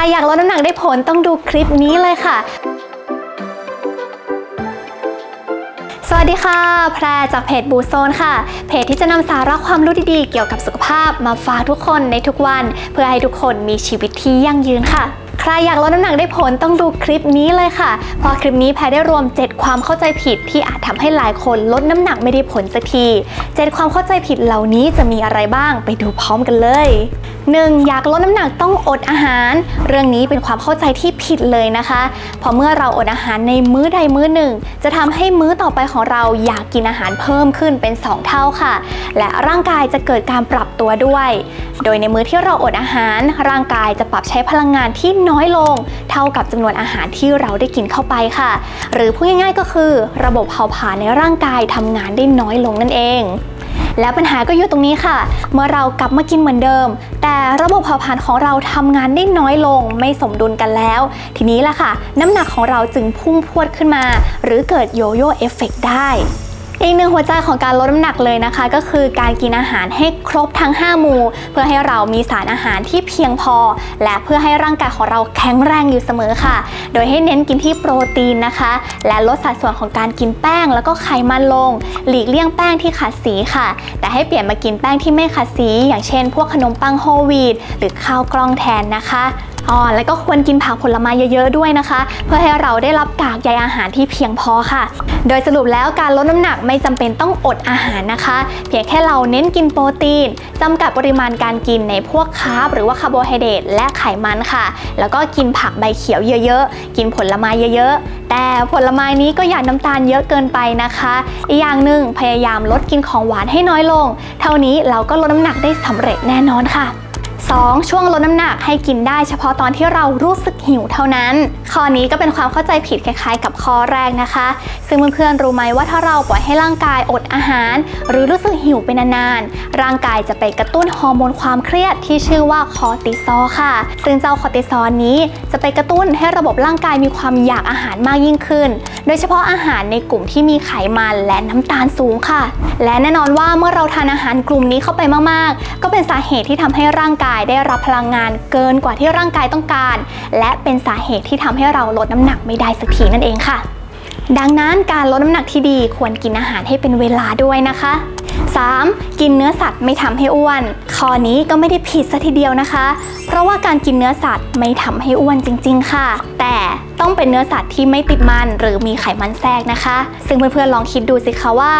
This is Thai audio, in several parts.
รอยากลดน้ำหนักได้ผลต้องดูคลิปนี้เลยค่ะ สวัสดีค่ะ แพรจากเพจบูโซนค่ะ เพจที่จะนำสาระความรู้ดีๆ เกี่ยวกับสุขภาพมาฝากทุกคนในทุกวัน เพื่อให้ทุกคนมีชีวิตที่ยั่งยืนค่ะใครอยากลดน้ำหนักได้ผลต้องดูคลิปนี้เลยค่ะ เพราะคลิปนี้แพรได้รวม 7 ความเข้าใจผิดที่อาจทำให้หลายคนลดน้ำหนักไม่ได้ผลสักที 7 ความเข้าใจผิดเหล่านี้จะมีอะไรบ้างไปดูพร้อมกันเลย 1. อยากลดน้ำหนักต้องอดอาหาร เรื่องนี้เป็นความเข้าใจที่ผิดเลยนะคะเพราะเมื่อเราอดอาหารในมื้อใดมื้อหนึ่ง จะทำให้มื้อต่อไปของเราอยากกินอาหารเพิ่มขึ้นเป็น 2 เท่าค่ะ และร่างกายจะเกิดการปรับตัวด้วย โดยในมื้อที่เราอดอาหาร ร่างกายจะปรับใช้พลังงานที่น้อยลง เท่ากับจำนวนอาหารที่เราได้กินเข้าไปค่ะ หรือพูดง่ายๆก็คือ ระบบเผาผลาญในร่างกายทำงานได้น้อยลงนั่นเอง แล้วปัญหาก็อยู่ตรงนี้ค่ะ เมื่อเรากลับมากินเหมือนเดิม แต่ระบบเผาผลาญของเราทำงานได้น้อยลง ไม่สมดุลกันแล้ว ทีนี้ล่ะค่ะ น้ำหนักของเราจึงพุ่งพรวดขึ้นมา หรือเกิดโยโย่เอฟเฟกต์ได้ อีกหนึ่งหัวใจของการลดน้ำหนักเลยนะคะ ก็คือการกินอาหารให้ครบทั้ง 5 หมู่ เพื่อให้เรามีสารอาหารที่เพียงพอ และเพื่อให้ร่างกายของเราแข็งแรงอยู่เสมอค่ะ โดยให้เน้นกินที่โปรตีนนะคะ และลดสัดส่วนของการกินแป้ง แล้วก็ไขมันลง หลีกเลี่ยงแป้งที่ขัดสีค่ะ แต่ให้เปลี่ยนมากินแป้งที่ไม่ขัดสี อย่างเช่น พวกขนมปังโฮลวีตหรือข้าวกล้องแทนนะคะ อ๋อแล้วก็ควรกินผักผลไม้เยอะๆด้วยนะคะ เพื่อให้เราได้รับกากใยอาหารที่เพียงพอค่ะ โดยสรุปแล้วการลดน้ำหนักไม่จำเป็นต้องอดอาหารนะคะ เพียงแค่เราเน้นกินโปรตีนจำกัดปริมาณการกินในพวกคาร์บหรือว่าคาร์โบไฮเดรตและไขมันค่ะ แล้วก็กินผักใบเขียวเยอะๆ กินผลไม้เยอะๆ แต่ผลไม้นี้ก็อย่าน้ำตาลเยอะเกินไปนะคะ อีกอย่างหนึ่งพยายามลดกินของหวานให้น้อยลง เท่านี้เราก็ลดน้ำหนักได้สำเร็จแน่นอนค่ะ 2. ช่วงลดน้ำหนักให้กินได้เฉพาะตอนที่เรารู้สึกหิวเท่านั้น ข้อนี้ก็เป็นความเข้าใจผิดคล้ายๆ กับข้อแรกนะคะ ซึ่งเพื่อนๆรู้ไหมว่าถ้าเราปล่อยให้ร่างกายอดอาหาร หรือรู้สึกหิวไปนานๆ ร่างกายจะไปกระตุ้นฮอร์โมนความเครียดที่ชื่อว่าคอร์ติซอลค่ะ ซึ่งเจ้าคอร์ติซอลนี้จะไปกระตุ้นให้ระบบร่างกายมีความอยากอาหารมากยิ่งขึ้น โดยเฉพาะอาหารในกลุ่มที่มีไขมันและน้ำตาลสูงค่ะ และแน่นอนว่าเมื่อเราทานอาหารกลุ่มนี้เข้าไปมากๆ ก็เป็นสาเหตุที่ทำให้ร่างกายได้รับพลังงานเกินกว่าที่ร่างกายต้องการ และเป็นสาเหตุที่ทำให้เราลดน้ำหนักไม่ได้สักทีนั่นเองค่ะ ดังนั้นการลดน้ำหนักที่ดีควรกินอาหารให้เป็นเวลาด้วยนะคะ 3. กินเนื้อสัตว์ไม่ทำให้อ้วน ข้อนี้ก็ไม่ได้ผิดซะทีเดียวนะคะ เพราะว่าการกินเนื้อสัตว์ไม่ทำให้อ้วนจริง ๆ ค่ะ แต่ต้องเป็นเนื้อสัตว์ที่ไม่ติดมันหรือมีไขมันแทรกนะคะ ซึ่งเพื่อนๆลองคิดดูสิคะว่า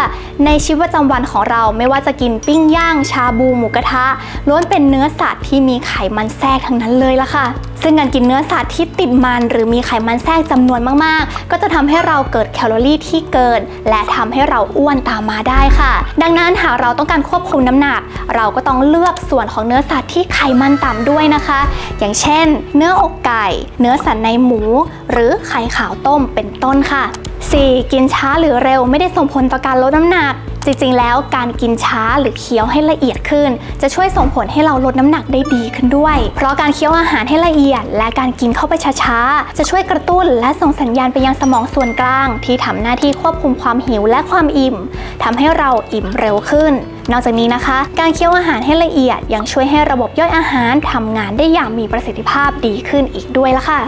ในชีวิตประจำวันของเราไม่ว่าจะกินปิ้งย่าง ชาบูหมูกระทะล้วนเป็นเนื้อสัตว์ที่มีไขมันแทรกทั้งนั้นเลยละค่ะ ซึ่งการกินเนื้อสัตว์ที่ติดมันหรือมีไขมันแทรกจำนวนมากๆ ก็จะทำให้เราเกิดกิดแคลอรี่ที่เกิน และทำให้เราอ้วนตามมาได้ค่ะ ดังนั้นหากเราต้องการควบคุมน้ำหนัก เราก็ต้องเลือกส่วนของเนื้อสัตว์ที่ไขมันต่ำด้วยนะคะ อย่างเช่น เนื้ออกไก่ เนื้อสันในหมู หรือไข่ขาวต้มเป็นต้นค่ะ 4. กินช้าหรือเร็วไม่ได้ส่งผลต่อการลดน้ำหนัก จริงๆ แล้วการกินช้าหรือเคี้ยวให้ละเอียดขึ้น จะช่วยส่งผลให้เราลดน้ำหนักได้ดีขึ้นด้วย เพราะการเคี้ยวอาหารให้ละเอียด และการกินเข้าไปช้าๆ จะช่วยกระตุ้นและส่งสัญญาณไปยังสมองส่วนกลาง ที่ทำหน้าที่ควบคุมความหิวและความอิ่มทำให้เราอิ่มเร็วขึ้น นอกจากนี้นะคะ การเคี้ยวอาหารให้ละเอียดยังช่วยให้ระบบย่อยอาหารทำงานได้อย่างมีประสิทธิภาพดีขึ้นอีกด้วยละค่ะ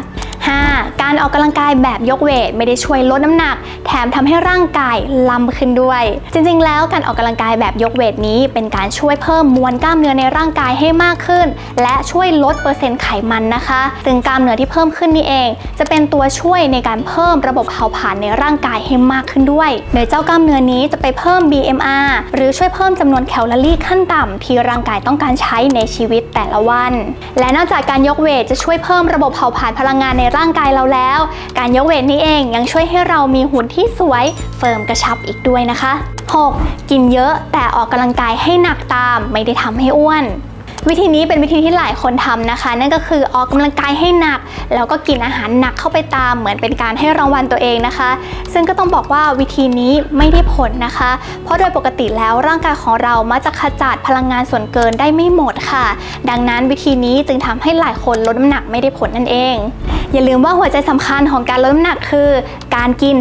5. การออกกำลังกายแบบยกเวทไม่ได้ช่วยลดน้ำหนัก แถมทำให้ร่างกายลำขึ้นด้วย จริงๆ แล้วการออกกำลังกายแบบยกเวทนี้ เป็นการช่วยเพิ่มมวลกล้ามเนื้อในร่างกายให้มากขึ้น และช่วยลดเปอร์เซ็นต์ไขมันนะคะซึ่งกล้ามเนื้อที่เพิ่มขึ้นนี่เอง จะเป็นตัวช่วยในการเพิ่มระบบเผาผลาญในร่างกายให้มากขึ้นด้วย โดยเจ้ากล้ามเนื้อนี้จะไปเพิ่ม BMR หรือช่วยเพิ่มจำนวนแคลอรี่ขั้นต่ำที่ร่างกายต้องการใช้ในชีวิตแต่ละวัน และนอกจากการยกเวทจะช่วยเพิ่มระบบเผาผลาญพลังงานในร่างกายเราแล้ว การยกเวทนี้เองยังช่วยให้เรามีหุ่นที่สวยเฟิร์มกระชับอีกด้วยนะคะ 6. กินเยอะแต่ออกกำลังกายให้หนักตาม ไม่ได้ทำให้อ้วน วิธีนี้เป็นวิธีที่หลายคนทำนะคะ นั่นก็คือออกกำลังกายให้หนัก แล้วก็กินอาหารหนักเข้าไปตามเหมือนเป็นการให้รางวัลตัวเองนะคะ ซึ่งก็ต้องบอกว่าวิธีนี้ไม่ได้ผลนะคะ เพราะโดยปกติแล้วร่างกายของเรามักจะขจัดพลังงานส่วนเกินได้ไม่หมดค่ะ ดังนั้นวิธีนี้จึงทำให้หลายคนลดน้ำหนักไม่ได้ผลนั่นเอง อย่าลืมว่าหัวใจสำคัญของการลดน้ำหนักคือ การกิน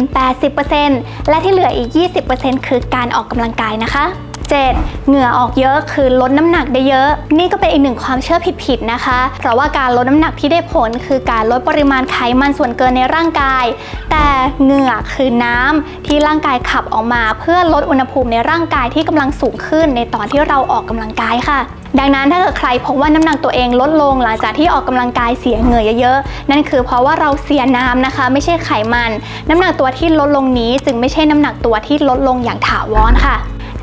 80%และที่เหลืออีก 20%คือการออกกำลังกายนะคะ 7. เหงื่อออกเยอะคือลดน้ำหนักได้เยอะ นี่ก็เป็นอีกหนึ่งความเชื่อผิดๆนะคะ เพราะว่าการลดน้ำหนักที่ได้ผลคือการลดปริมาณไขมันส่วนเกินในร่างกาย แต่เหงื่อคือน้ำที่ร่างกายขับออกมา เพื่อลดอุณหภูมิในร่างกายที่กำลังสูงขึ้นในตอนที่เราออกกำลังกายค่ะดังนั้นถ้าเกิดใครพบว่าน้ำหนักตัวเองลดลงหลังจากที่ออกกำลังกายเสียเหงื่อเยอะๆ นั่นคือเพราะว่าเราเสียน้ำนะคะ ไม่ใช่ไขมัน น้ำหนักตัวที่ลดลงนี้จึงไม่ใช่น้ำหนักตัวที่ลดลงอย่างถาวรค่ะ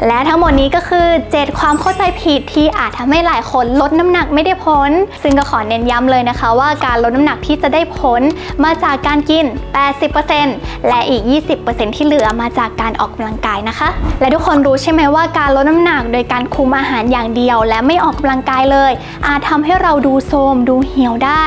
และทั้งหมดนี้ก็คือ 7 ความเข้าใจผิดที่อาจทำให้หลายคนลดน้ำหนักไม่ได้ผล ซึ่งก็ขอเน้นย้ำเลยนะคะ ว่าการลดน้ำหนักที่จะได้ผลมาจากการกิน 80%และอีก 20%ที่เหลือมาจากการออกกำลังกายนะคะ และทุกคนรู้ใช่ไหมว่าการลดน้ำหนักโดยการคุมอาหารอย่างเดียว และไม่ออกกำลังกายเลย อาจทำให้เราดูโทมดูเหี่ยวได้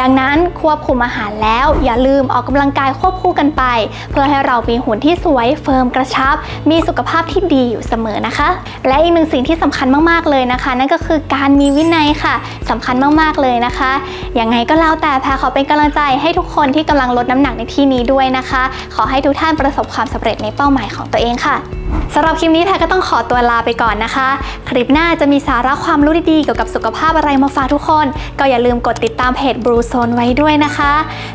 ดังนั้นควบคุมอาหารแล้วอย่าลืมออกกำลังกายควบคู่กันไป เพื่อให้เรามีหุ่นที่สวยเฟิร์มกระชับ มีสุขภาพที่ดีอยู่เสมอนะคะ และอีกหนึ่งสิ่งที่สำคัญมากๆเลยนะคะ นั่นก็คือการมีวินัยค่ะสำคัญมากๆเลยนะคะยังไงก็แล้วแต่แพรขอเป็นกำลังใจให้ทุกคนที่กำลังลดน้ำหนักในที่นี้ด้วยนะคะ ขอให้ทุกท่านประสบความสำเร็จในเป้าหมายของตัวเองค่ะสำหรับคลิปนี้แพรก็ต้องขอตัวลาไปก่อนนะคะ คลิปหน้าจะมีสาระความรู้ดีๆเกี่ยวกับสุขภาพอะไรมาฝากทุกคน ก็อย่าลืมกดติดตามเพจ Blue Zone ไว้ด้วยนะคะ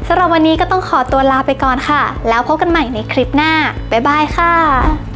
สำหรับวันนี้ก็ต้องขอตัวลาไปก่อนค่ะ แล้วพบกันใหม่ในคลิปหน้า บ๊ายบายค่ะ